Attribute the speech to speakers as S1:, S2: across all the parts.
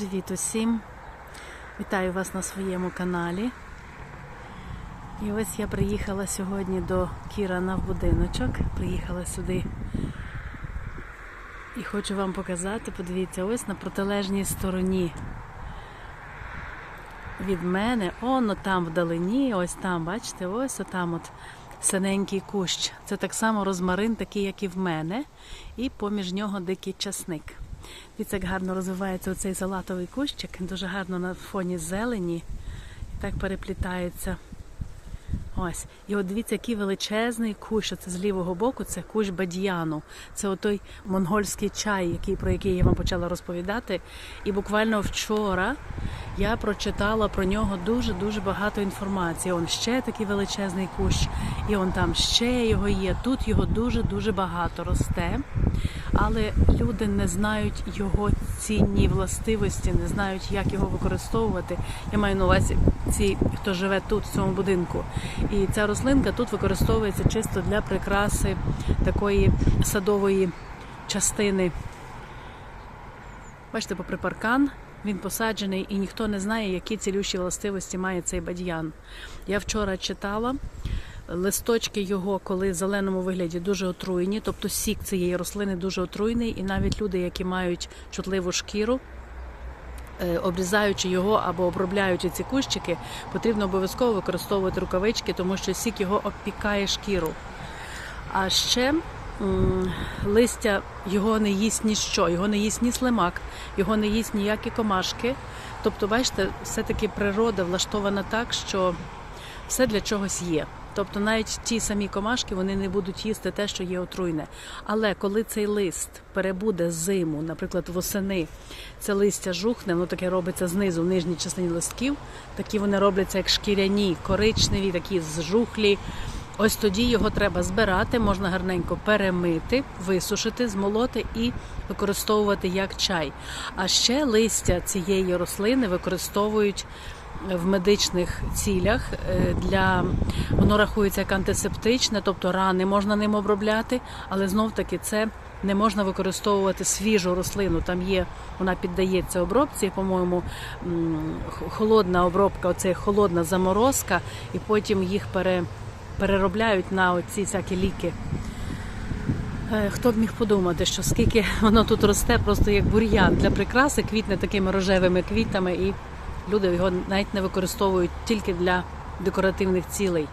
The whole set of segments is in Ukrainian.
S1: Привіт усім! Вітаю вас на своєму каналі. І ось я приїхала сьогодні до Кірана в будиночок. Приїхала сюди і хочу вам показати, подивіться, ось на протилежній стороні від мене, он там вдалині, ось там, бачите, ось отам от синенький кущ. Це так само розмарин, такий, як і в мене, і поміж нього дикий часник. Дивіться, як гарно розвивається оцей салатовий кущик, дуже гарно на фоні зелені. І так переплітається. Ось. І от дивіться, який величезний кущ. Це з лівого боку, це кущ бадьяну. Це отой монгольський чай, який, про який я вам почала розповідати. І буквально вчора я прочитала про нього дуже-дуже багато інформації. Он ще такий величезний кущ, і он там ще його є. Тут його дуже-дуже багато росте. Але люди не знають його цінні властивості, не знають, як його використовувати. Я маю на увазі ці, хто живе тут, в цьому будинку. І ця рослинка тут використовується чисто для прикраси такої садової частини. Бачите, попри паркан, він посаджений, і ніхто не знає, які цілющі властивості має цей бадьян. Я вчора читала. Листочки його, коли в зеленому вигляді дуже отруєні, тобто сік цієї рослини дуже отруйний, і навіть люди, які мають чутливу шкіру, е, обрізаючи його або обробляючи ці кущики, потрібно обов'язково використовувати рукавички, тому що сік його обпікає шкіру. А ще листя його не їсть ніщо, його не їсть ні слимак, його не їсть ніякі комашки. Тобто, бачите, все-таки природа влаштована так, що все для чогось є. Тобто навіть ті самі комашки вони не будуть їсти те, що є отруйне. Але коли цей лист перебуде зиму, наприклад, восени, це листя жухне, воно таке робиться знизу, в нижній частині листків. Такі вони робляться як шкіряні, коричневі, такі зжухлі. Ось тоді його треба збирати, можна гарненько перемити, висушити, змолоти і використовувати як чай. А ще листя цієї рослини використовують в медичних цілях е, для воно рахується як антисептичне, тобто рани можна ним обробляти, але знов таки це не можна використовувати свіжу рослину. Там є, вона піддається обробці, по-моєму, холодна обробка, оце холодна заморозка, і потім їх пере, переробляють на оці всякі ліки. Е, Хто б міг подумати, що скільки воно тут росте, просто як бур'ян для прикраси, квітне такими рожевими квітами, і люди його навіть не використовують тільки для декоративних цілей.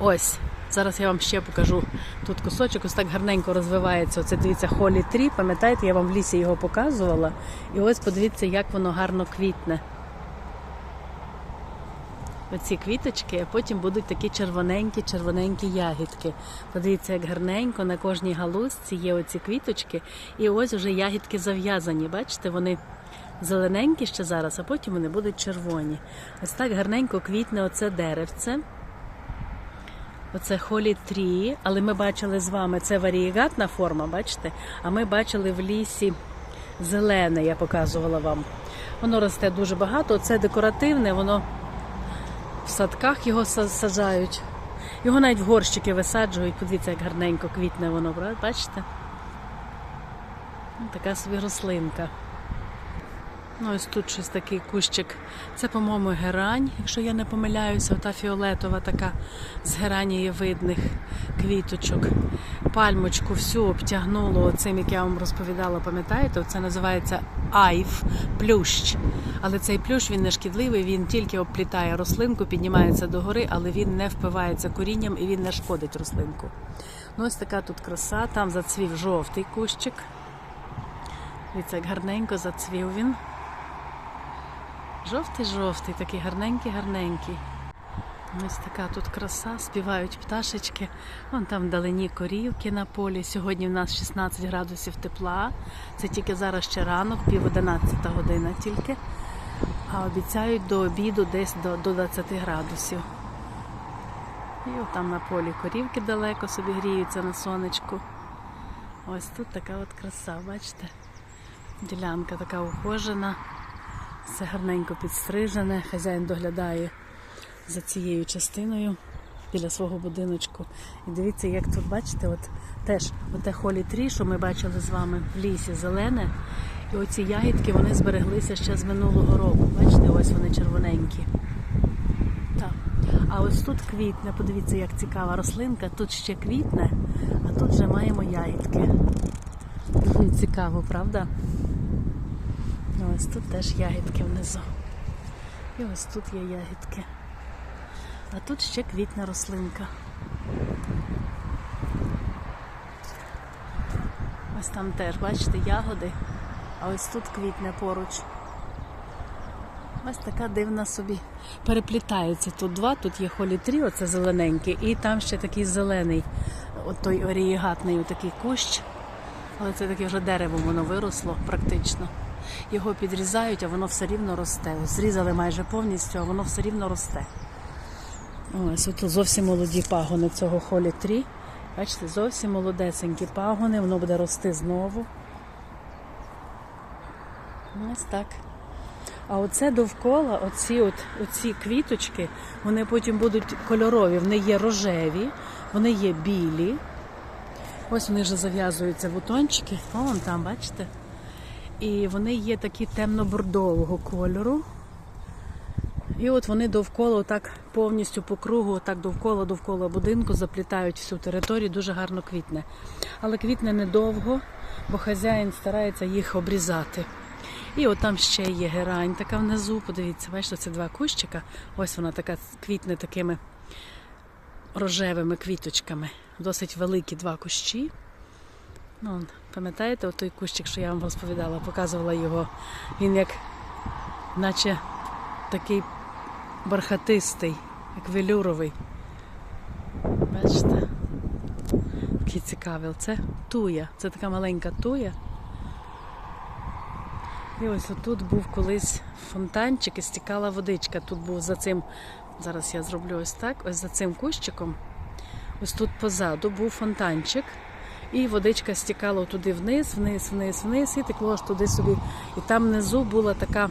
S1: Ось, зараз я вам ще покажу тут кусочок, ось так гарненько розвивається. Оце дивіться, холі трі. Пам'ятаєте, я вам в лісі його показувала. І ось подивіться, як воно гарно квітне. Оці квіточки, а потім будуть такі червоненькі, червоненькі ягідки. Подивіться, як гарненько на кожній галузці є оці квіточки, і ось вже ягідки зав'язані. Бачите, вони зелененькі ще зараз, а потім вони будуть червоні. Ось так гарненько квітне оце деревце. Оце холі трі, але ми бачили з вами це варієгатна форма, бачите? А ми бачили в лісі зелене, я показувала вам. Воно росте дуже багато, це декоративне, воно в садках його са- саджають. Його навіть в горщики висаджують. Подивіться, як гарненько квітне воно, бачите? Ну, Така собі рослинка. Ну, ось тут щось такий кущик. Це, по-моєму, герань, якщо я не помиляюся, ота фіолетова така з геранієвидних квіточок. Пальмочку всю обтягнуло оцим, як я вам розповідала, пам'ятаєте? Це називається айв, плющ. Але цей плющ він не шкідливий, він тільки обплітає рослинку, піднімається догори, але він не впивається корінням і він не шкодить рослинку. Ну, ось така тут краса, там зацвів жовтий кущик. Дивіться, як гарненько зацвів він. Жовтий-жовтий, такий гарненький-гарненький. Ось така тут краса, співають пташечки. Вон там вдалині корівки на полі. Сьогодні в нас 16 градусів тепла. Це тільки зараз ще ранок, пів 11 година тільки. А обіцяють до обіду десь до, до 20 градусів. І от там на полі корівки далеко собі гріються на сонечку. Ось тут така от краса, бачите? Ділянка така ухожена, все гарненько підстрижене, хазяїн доглядає за цією частиною біля свого будиночку. І дивіться, як тут, бачите, от теж оте холі трі, що ми бачили з вами в лісі зелене. І оці ягідки вони збереглися ще з минулого року. Бачите, ось вони червоненькі. Так. А ось тут квітне, подивіться, як цікава рослинка. Тут ще квітне, а тут вже маємо ягідки. Цікаво, правда? Ось тут теж ягідки внизу. І ось тут є ягідки. А тут ще квітна рослинка. Ось там теж, бачите, ягоди, а ось тут квітне поруч. Ось така дивна собі. Переплітаються тут два, тут є холітрі, оце зелененький, і там ще такий зелений, от той орієгатний такий кущ. Але це таке вже дерево, воно виросло практично. Його підрізають, а воно все рівно росте. Зрізали майже повністю, а воно все рівно росте. Ось тут зовсім молоді пагони цього холітрі. Бачите, зовсім молодесенькі пагони, воно буде рости знову. Ось так. А оце довкола, оці, от, оці квіточки, вони потім будуть кольорові. Вони є рожеві, вони є білі. Ось вони вже зав'язуються бутончики. О, там, бачите? І вони є такі темно-бордового кольору. І от вони довкола, отак повністю по кругу, отак довкола, довкола будинку заплітають всю територію, дуже гарно квітне. Але квітне недовго, бо хазяїн старається їх обрізати. І от там ще є герань така внизу. Подивіться, бачите, це два кущика. Ось вона така квітне такими рожевими квіточками. Досить великі два кущі. Ну, пам'ятаєте, той кущик, що я вам розповідала, показувала його. Він як, наче такий бархатистий, як велюровий. Бачите? Який цікавий. Це туя. Це така маленька туя. І ось отут був колись фонтанчик і стікала водичка. Тут був за цим, зараз я зроблю ось так, ось за цим кущиком. Ось тут позаду був фонтанчик, і водичка стікала туди вниз, вниз, вниз, вниз, і текло аж туди собі. І там внизу була така,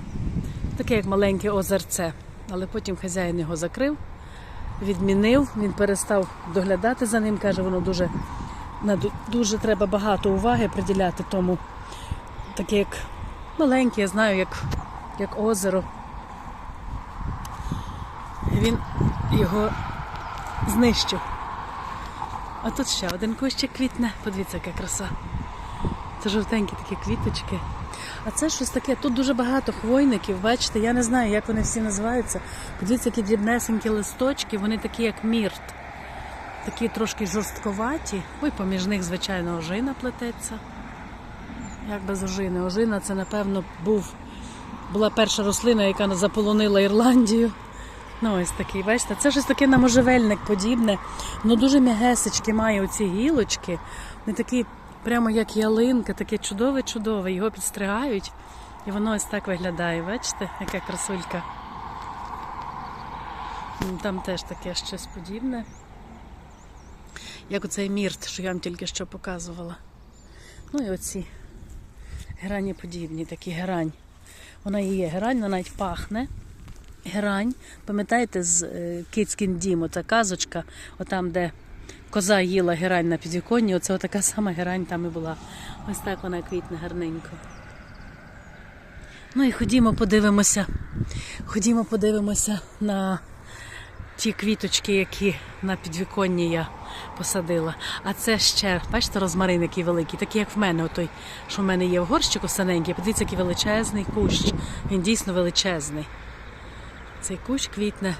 S1: таке як маленьке озерце. Але потім хазяїн його закрив, відмінив, він перестав доглядати за ним, каже, воно дуже, дуже треба багато уваги приділяти тому, таке як маленьке, я знаю, як, як озеро. Він його знищив. А тут ще один кущик квітне. Подивіться, яка краса. Це жовтенькі такі квіточки. А це щось таке. Тут дуже багато хвойників, бачите, я не знаю, як вони всі називаються. Подивіться, які дрібнесенькі листочки, вони такі, як мірт. Такі трошки жорстковаті. Ой, поміж них, звичайно, ожина плететься. Як без ожини? Ожина це, напевно, був, була перша рослина, яка заполонила Ірландію. Ну, ось такий, бачите, це щось таке на можжевельник подібне. Воно дуже м'ягесечки має оці гілочки. Вони такі, прямо як ялинка, таке чудове-чудове. Його підстригають, і воно ось так виглядає. Бачите, яка красулька. Там теж таке щось подібне. Як оцей мірт, що я вам тільки що показувала. Ну і оці грані подібні, такі герань. Вона і є герань, вона навіть пахне. Герань. Пам'ятаєте, з е, Кицькін дім, ота казочка, отам, де коза їла герань на підвіконні, оце така сама герань там і була. Ось так вона квітне гарненько. Ну і ходімо, подивимося. Ходімо, подивимося на ті квіточки, які на підвіконні я посадила. А це ще, бачите, розмарин який великий, такий, як в мене, отой, що в мене є в горщику синенький. Подивіться, який величезний кущ. Він дійсно величезний. Цей кущ квітне.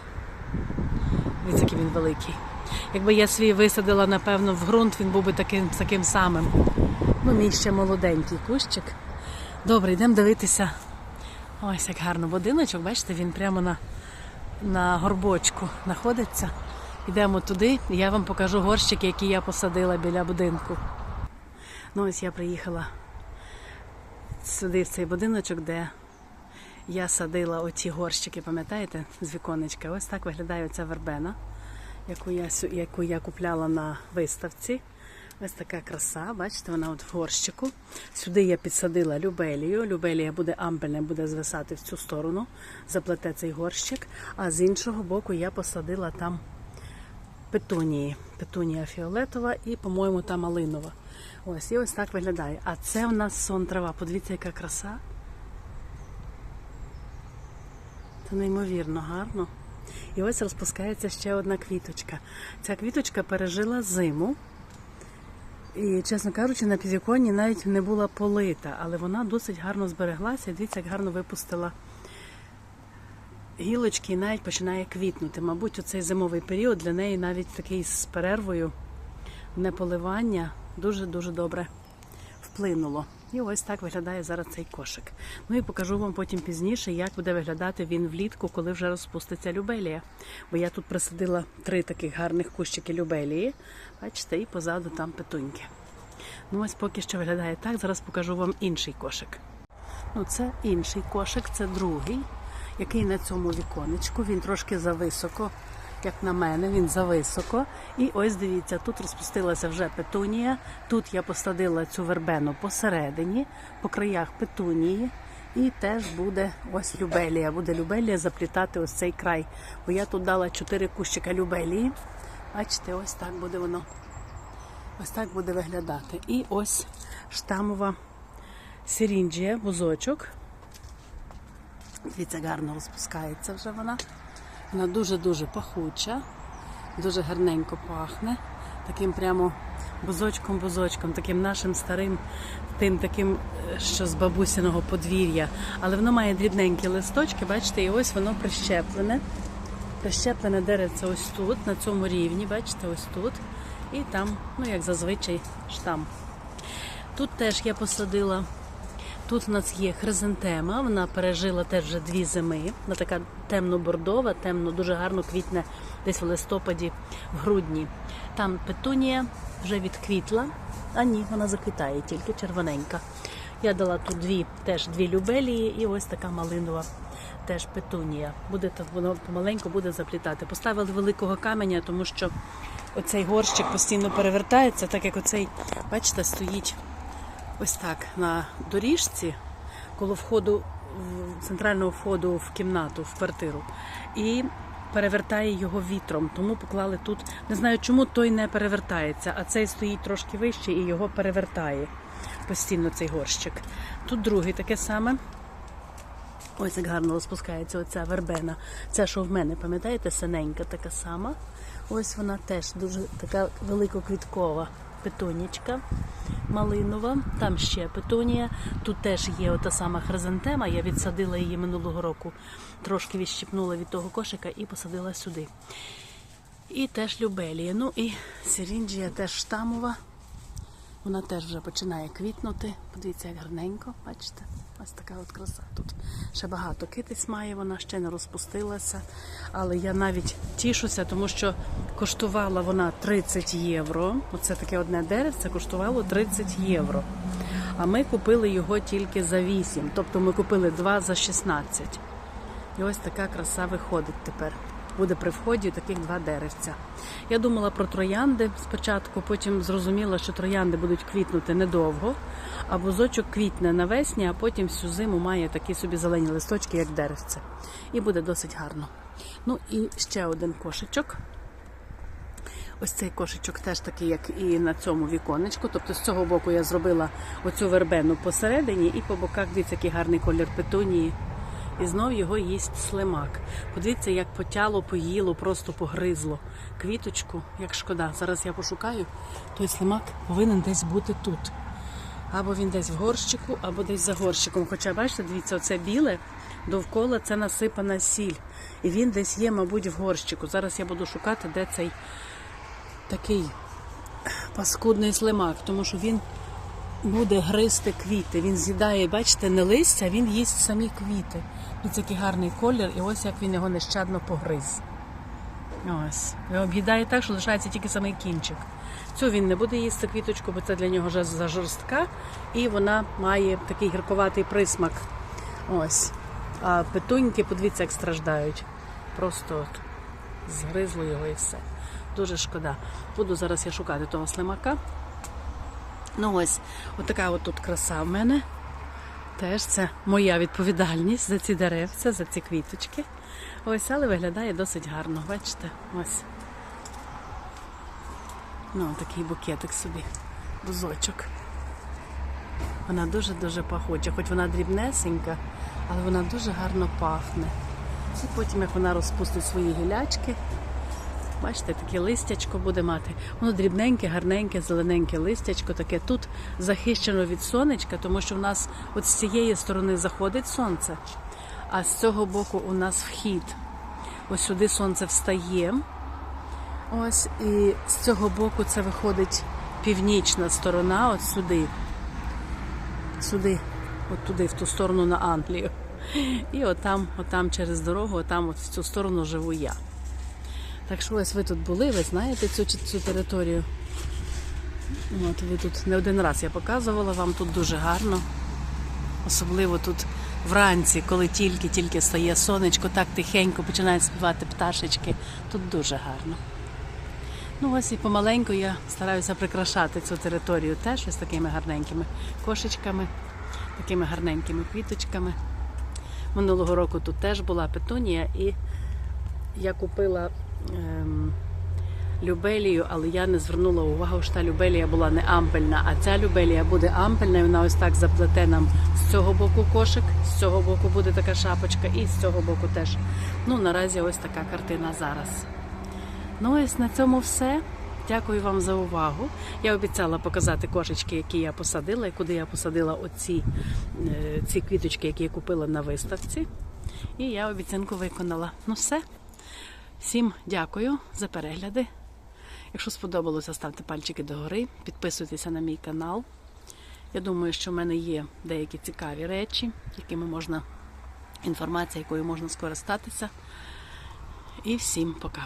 S1: Дивіться, який він великий. Якби я свій висадила, напевно, в ґрунт, він був би таким, таким самим. Ну, мій ще молоденький кущик. Добре, йдемо дивитися. Ось як гарно будиночок, бачите, він прямо на, на горбочку знаходиться. Йдемо туди, і я вам покажу горщики, які я посадила біля будинку. Ну, ось я приїхала сюди, в цей будиночок, де я садила оці горщики, пам'ятаєте, з віконечка. Ось так виглядає ця вербена, яку я, яку я купляла на виставці. Ось така краса, бачите, вона от в горщику. Сюди я підсадила любелію. Любелія буде амбельне, буде звисати в цю сторону, заплете цей горщик. А з іншого боку я посадила там петунії. Петунія фіолетова і, по-моєму, та малинова. Ось, і ось так виглядає. А це в нас сон трава. Подивіться, яка краса. Це неймовірно гарно. І ось розпускається ще одна квіточка. Ця квіточка пережила зиму. І, чесно кажучи, на підвіконні навіть не була полита, але вона досить гарно збереглася. Дивіться, як гарно випустила гілочки і навіть починає квітнути. Мабуть, у цей зимовий період для неї навіть такий з перервою неполивання дуже-дуже добре вплинуло. І ось так виглядає зараз цей кошик. Ну і покажу вам потім пізніше, як буде виглядати він влітку, коли вже розпуститься любелія. Бо я тут присадила три таких гарних кущики любелії. Бачите, і позаду там петуньки. Ну ось поки що виглядає так. Зараз покажу вам інший кошик. Ну, це інший кошик, це другий, який на цьому віконечку. Він трошки зависоко, як на мене, він зависоко. І ось дивіться, тут розпустилася вже петунія. Тут я посадила цю вербену посередині, по краях петунії. І теж буде ось любелія. Буде любелія заплітати ось цей край. Бо я тут дала чотири кущика любелії. Бачите, ось так буде воно. Ось так буде виглядати. І ось штамова сирінджія, вузочок. Дивіться, гарно розпускається вже вона. Вона дуже-дуже пахуча, дуже гарненько пахне. Таким прямо бузочком-бузочком, таким нашим старим, тим таким, е, що з бабусиного подвір'я. Але воно має дрібненькі листочки, бачите, і ось воно прищеплене. Прищеплене деревце ось тут, на цьому рівні, бачите, ось тут. І там, ну як зазвичай, штам. Тут теж я посадила. Тут у нас є хризантема, вона пережила теж вже дві зими. Вона така темно-бордова, темно, дуже гарно квітне десь в листопаді, в грудні. Там петунія вже відквітла, а ні, вона заквітає, тільки червоненька. Я дала тут дві, теж дві любелії і ось така малинова. Теж петунія. Буде воно помаленьку буде заплітати. Поставили великого каменя, тому що оцей горщик постійно перевертається, так як оцей, бачите, стоїть ось так на доріжці коло входу центрального входу в кімнату, в квартиру. І перевертає його вітром. Тому поклали тут. Не знаю, чому той не перевертається, а цей стоїть трошки вище і його перевертає постійно цей горщик. Тут другий таке саме. Ось як гарно розпускається оця вербена. Це, що в мене, пам'ятаєте, синенька така сама. Ось вона теж дуже така великоквіткова петонічка малинова. Там ще петонія. Тут теж є ота сама хризантема. Я відсадила її минулого року, трошки відщипнула від того кошика і посадила сюди. І теж любелія. Ну і сірінджія теж штамова. Вона теж вже починає квітнути. Подивіться, як гарненько, бачите? Ось така от краса тут. Ще багато китиць має, вона ще не розпустилася. Але я навіть тішуся, тому що коштувала вона 30 євро. Оце таке одне деревце коштувало 30 євро. А ми купили його тільки за 8. Тобто ми купили два за 16. І ось така краса виходить тепер. Буде при вході таких два деревця. Я думала про троянди спочатку, потім зрозуміла, що троянди будуть квітнути недовго, а бузочок квітне навесні, а потім всю зиму має такі собі зелені листочки, як деревце. І буде досить гарно. Ну і ще один кошечок. Ось цей кошечок теж такий, як і на цьому віконечку. Тобто з цього боку я зробила оцю вербену посередині, і по боках дивіться, який гарний колір петунії. І знов його їсть слимак. Подивіться, як потяло, поїло, просто погризло квіточку, як шкода. Зараз я пошукаю. Той слимак повинен десь бути тут. Або він десь в горщику, або десь за горщиком. Хоча, бачите, дивіться, оце біле довкола це насипана сіль. І він десь є, мабуть, в горщику. Зараз я буду шукати, де цей такий паскудний слимак, тому що він буде гризти квіти. Він з'їдає, бачите, не листя, він їсть самі квіти. Ось який гарний колір, і ось як він його нещадно погриз. Ось. Він об'їдає так, що лишається тільки самий кінчик. Цю він не буде їсти квіточку, бо це для нього вже зажорстка, і вона має такий гірковатий присмак. Ось. А петуньки, подивіться, як страждають. Просто от згризло його і все. Дуже шкода. Буду зараз я шукати того слимака. Ну ось, отака от тут краса в мене. Теж це моя відповідальність за ці деревця, за ці квіточки. Ось, але виглядає досить гарно. Бачите? Ось. Ну, такий букетик собі, бузочок. Вона дуже-дуже пахуча, хоч вона дрібнесенька, але вона дуже гарно пахне. І потім, як вона розпустить свої гілячки, бачите, таке листячко буде мати. Воно дрібненьке, гарненьке, зелененьке листячко, таке тут захищено від сонечка, тому що в нас от з цієї сторони заходить сонце, а з цього боку у нас вхід. Ось сюди сонце встає. Ось і з цього боку це виходить північна сторона, от сюди. Сюди, от туди, в ту сторону на Англію. І отам, отам через дорогу, отам от в цю сторону живу я. Так що ось ви тут були, ви знаєте цю, цю територію. От ви тут не один раз я показувала, вам тут дуже гарно. Особливо тут вранці, коли тільки-тільки стає сонечко, так тихенько починають співати пташечки. Тут дуже гарно. Ну ось і помаленьку я стараюся прикрашати цю територію теж ось такими гарненькими кошечками, такими гарненькими квіточками. Минулого року тут теж була петунія, і я купила любелію, але я не звернула увагу, що та любелія була не ампельна, а ця любелія буде ампельна, і вона ось так заплете нам з цього боку кошик, з цього боку буде така шапочка, і з цього боку теж. Ну, наразі ось така картина зараз. Ну ось на цьому все. Дякую вам за увагу. Я обіцяла показати кошечки, які я посадила, і куди я посадила оці е, ці квіточки, які я купила на виставці. І я обіцянку виконала. Ну все. Всім дякую за перегляди. Якщо сподобалося, ставте пальчики догори, підписуйтеся на мій канал. Я думаю, що в мене є деякі цікаві речі, якими можна інформація, якою можна скористатися. І всім пока.